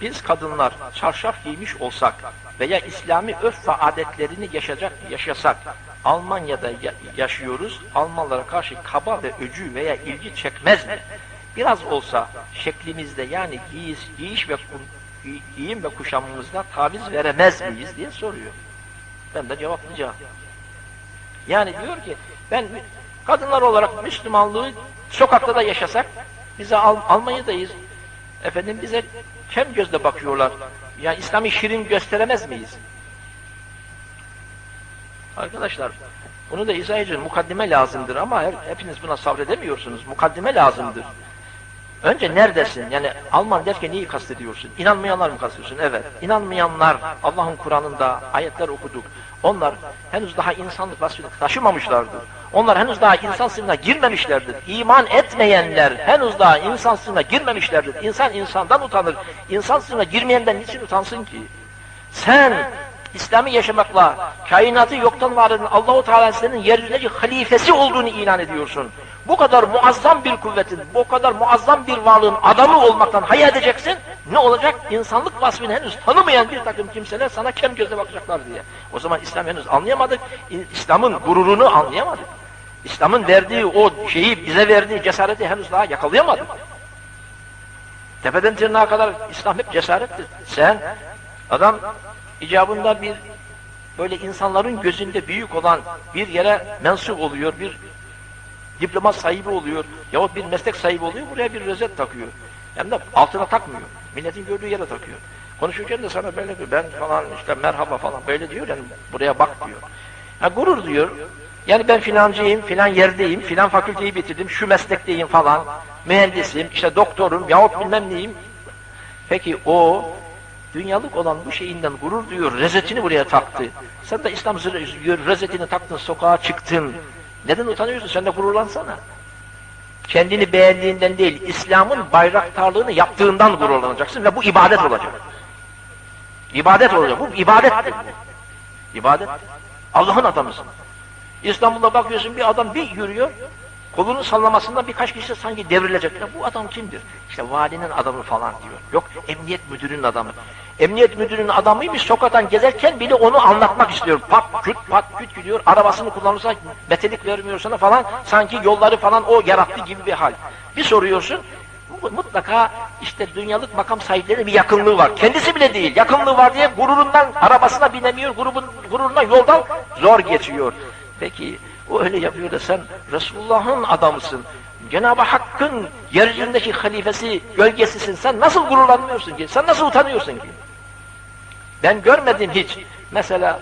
biz kadınlar çarşaf giymiş olsak veya İslami örf ve adetlerini yaşayacak, yaşasak Almanya'da ya- yaşıyoruz, Almanlara karşı kaba ve öcü veya ilgi çekmez mi? Biraz olsa şeklimizde yani giyiş, giyiş ve giyim ve kuşamımızda taviz veremez miyiz diye soruyor. Ben de cevaplayacağım. Yani diyor ki ben kadınlar olarak Müslümanlığı sokakta da yaşasak bize Al Almanya'dayız. Efendim bize kem gözle bakıyorlar. Yani İslam'ı şirin gösteremez miyiz? Arkadaşlar bunu da izah edeceğim. Mukaddime lazımdır ama her- hepiniz buna sabredemiyorsunuz. Mukaddime lazımdır. Önce neredesin? Yani Alman derken neyi kastediyorsun? İnanmayanlar mı kastediyorsun? Evet. İnanmayanlar Allah'ın Kur'an'ında ayetler okuduk. Onlar henüz daha insanlık vasfını taşımamışlardır. Onlar henüz daha insan sınıfına girmemişlerdir. İman etmeyenler henüz daha insan sınıfına girmemişlerdir. İnsan insandan utanır. İnsan sınıfına girmeyenden niçin utansın ki? Sen İslam'ı yaşamakla kainatı yoktan var eden Allahu Teala senin yeryüzündeki halifesi olduğunu ilan ediyorsun. Bu kadar muazzam bir kuvvetin, bu kadar muazzam bir varlığın adamı olmaktan hayal edeceksin. Ne olacak? İnsanlık vasfını henüz tanımayan bir takım kimseler sana kem gözle bakacaklar diye. O zaman İslam henüz anlayamadık. İslam'ın gururunu anlayamadık. İslam'ın verdiği o şeyi, bize verdiği cesareti henüz daha yakalayamadık. Tepeden tırnağa kadar İslam hep cesarettir. Sen, adam icabında bir böyle insanların gözünde büyük olan bir yere mensup oluyor, bir diploma sahibi oluyor yahut bir meslek sahibi oluyor, buraya bir rozet takıyor. Hem de altına takmıyor. Milletin gördüğü yere takıyor. Konuşurken de sana böyle diyor, ben falan işte merhaba falan böyle diyor, yani buraya bak diyor. Ha, gurur diyor. Yani ben filancıyım, filan yerdeyim, filan fakülteyi bitirdim, şu meslekteyim falan, mühendisim, işte doktorum yahut bilmem neyim. Peki o dünyalık olan bu şeyinden gurur duyuyor, rezetini buraya taktı. Sen de İslam rezetini taktın, sokağa çıktın. Neden utanıyorsun? Sen de gururlansana. Kendini beğendiğinden değil, İslam'ın bayraktarlığını yaptığından gururlanacaksın ve bu ibadet olacak. İbadet olacak. Bu ibadettir. İbadet. Allah'ın adamısın. İstanbul'da bakıyorsun bir adam bir yürüyor, kolunun sallamasından birkaç kişi sanki devrilecek. Ya bu adam kimdir? İşte valinin adamı falan diyor. Yok emniyet müdürünün adamı. Emniyet müdürünün adamıymış sokaktan gezerken bile onu anlatmak istiyor. Pat küt pat küt gidiyor. Arabasını kullanırsa metelik vermiyor sana falan. Sanki yolları falan o yarattı gibi bir hal. Bir soruyorsun mutlaka işte dünyalık makam sahiplerine bir yakınlığı var. Kendisi bile değil. Yakınlığı var diye gururundan arabasına binemiyor. Grubun, gururundan yoldan zor geçiyor. Peki o öyle yapıyor da sen Resulullah'ın adamısın. Cenab-ı Hakk'ın yeryüzündeki halifesi, gölgesisin. Sen nasıl gururlanmıyorsun ki? Sen nasıl utanıyorsun ki? Ben görmedim hiç. Mesela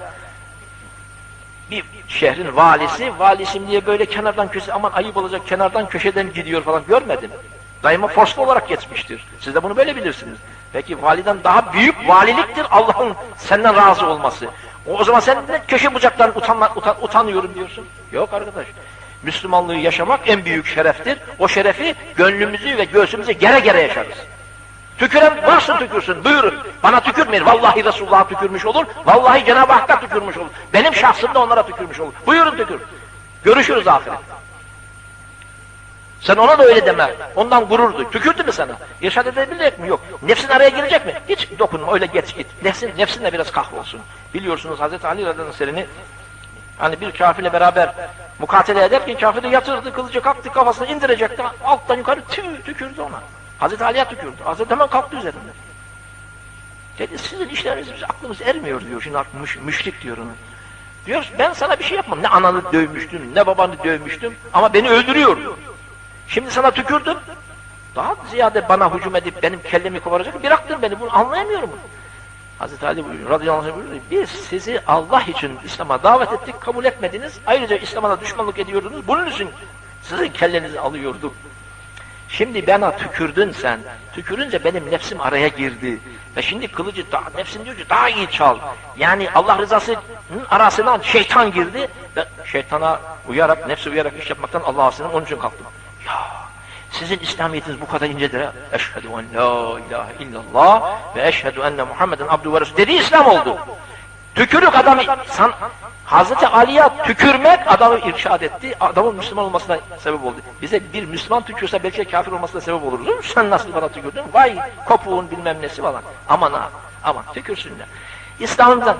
bir şehrin valisi, valisim diye böyle kenardan köşe, aman ayıp olacak kenardan köşeden gidiyor falan görmedim. Daima forslu olarak geçmiştir. Siz de bunu böyle bilirsiniz. Peki validen daha büyük valiliktir Allah'ın senden razı olması. O, zaman sen de köşe bucaktan utanma, utan, utanıyorum diyorsun. Yok arkadaş. Müslümanlığı yaşamak en büyük şereftir. O şerefi gönlümüzü ve göğsümüzü gere gere yaşarız. Tüküren varsa tükürsün, buyurun. Bana tükürmeyin. Vallahi Resulullah'a tükürmüş olur. Vallahi Cenab-ı Hakk'a tükürmüş olur. Benim şahsımda onlara tükürmüş olur. Buyurun tükür. Görüşürüz ahiret. Sen ona da öyle deme. Ondan gururdu. Tükürdü mü sana? İrşad edebilecek mi? Yok. Nefsin araya girecek mi? Hiç dokunma. Öyle geç git. Nefsin, nefsinle biraz kahrolsun. Biliyorsunuz Hazreti Ali radıyallahu anh'ın hani bir kafirle beraber mukatele ederken kafir de yatırdı, kılıcı kalktı, kafasını indirecekti. Alttan yukarı tü, tükürdü ona. Hazreti Ali'ye tükürdü. Hazreti hemen kalktı üzerinden. Dedi sizin işleriniz biz aklımız ermiyor diyor. Şimdi müş, müşrik diyor onu. Diyor ben sana bir şey yapmam. Ne ananı dövmüştüm, ne babanı dövmüştüm ama beni öldürüyordu. Şimdi sana tükürdüm. Daha ziyade bana hücum edip benim kellemi kovaracak. Bıraktın beni. Bunu anlayamıyorum. Hazreti Ali radıyallahu anh. Biz sizi Allah için İslam'a davet ettik, kabul etmediniz. Ayrıca İslam'a da düşmanlık ediyordunuz. Bunun için sizin kellenizi alıyorduk. Şimdi bana tükürdün sen. Tükürünce benim nefsim araya girdi. Ve şimdi kılıcı daha, nefsim diyor ki daha iyi çal. Yani Allah rızasının arasından şeytan girdi. Ve şeytana uyarak, nefsi uyarak iş yapmaktan Allah'a sığınırım. Onun için kalktım. Sizin İslamiyetiniz bu kadar incedir. Eşhedü en la ilahe illallah ve eşhedü enne Muhammeden abdü ve resul. Dedi İslam oldu. Tükürük adamı, san, Hazreti Ali'ye tükürmek adamı irşad etti, adamın Müslüman olmasına sebep oldu. Bize bir Müslüman tükürse belki kafir olmasına sebep oluruz. Sen nasıl bana tükürdün? Vay kopuğun bilmem nesi falan. Aman ha, aman tükürsünler. İslam'dan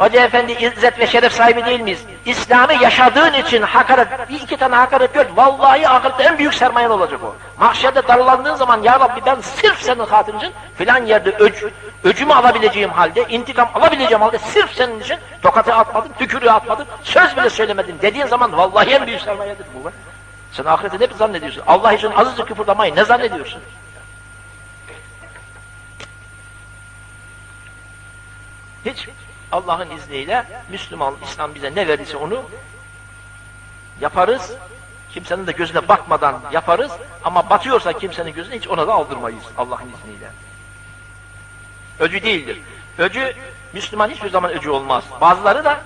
Hoca efendi izzet ve şeref sahibi değil miyiz? İslam'ı yaşadığın için hakaret, bir iki tane hakaret gör. Vallahi ahirette en büyük sermayen olacak o. Mahşerde darlandığın zaman ya Rabbi ben sırf senin hatırın için filan yerde öc, öcümü alabileceğim halde, intikam alabileceğim halde sırf senin için tokatı atmadım, tükürüğü atmadım, söz bile söylemedim dediğin zaman vallahi en büyük sermayedir bu be. Sen ahirette ne zannediyorsun? Allah için azıcık kıpırdamayı ne zannediyorsun? Hiç Allah'ın izniyle Müslüman, İslam bize ne verirse onu yaparız. Kimsenin de gözüne bakmadan yaparız. Ama batıyorsa kimsenin gözüne hiç ona da aldırmayız Allah'ın izniyle. Öcü değildir. Öcü, Müslüman hiçbir zaman öcü olmaz. Bazıları da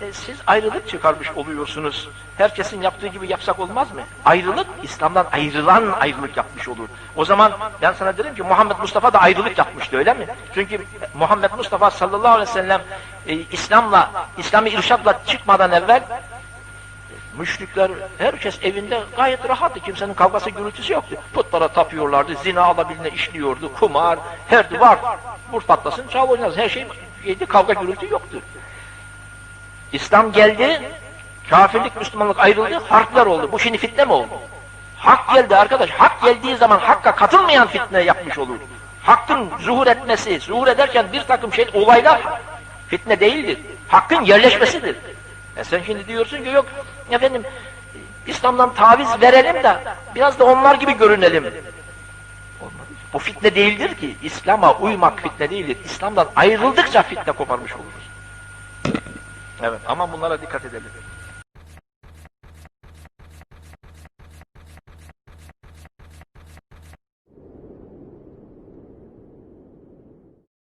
e, siz ayrılık çıkarmış oluyorsunuz. Herkesin yaptığı gibi yapsak olmaz mı? Ayrılık, İslam'dan ayrılan ayrılık yapmış olur. O zaman ben sana derim ki Muhammed Mustafa da ayrılık yapmıştı öyle mi? Çünkü Muhammed Mustafa sallallahu aleyhi ve sellem e, İslam'la, İslami irşatla çıkmadan evvel müşrikler, herkes evinde gayet rahattı. Kimsenin kavgası, gürültüsü yoktu. Putlara tapıyorlardı, zina alabildiğine işliyordu, kumar, her var. Vur patlasın, çal oynasın, her şey yedi, kavga gürültü yoktu. İslam geldi, kafirlik, Müslümanlık ayrıldı, harpler oldu. Bu şimdi fitne mi oldu? Hak geldi arkadaş, hak geldiği zaman hakka katılmayan fitne yapmış olur. Hakkın zuhur etmesi, zuhur ederken bir takım şey, olaylar fitne değildir. Hakkın yerleşmesidir. E sen şimdi diyorsun ki yok, efendim İslam'dan taviz verelim de biraz da onlar gibi görünelim. Olmaz. Bu fitne değildir ki. İslam'a uymak fitne değildir. İslam'dan ayrıldıkça fitne koparmış oluruz. Evet ama bunlara dikkat edelim.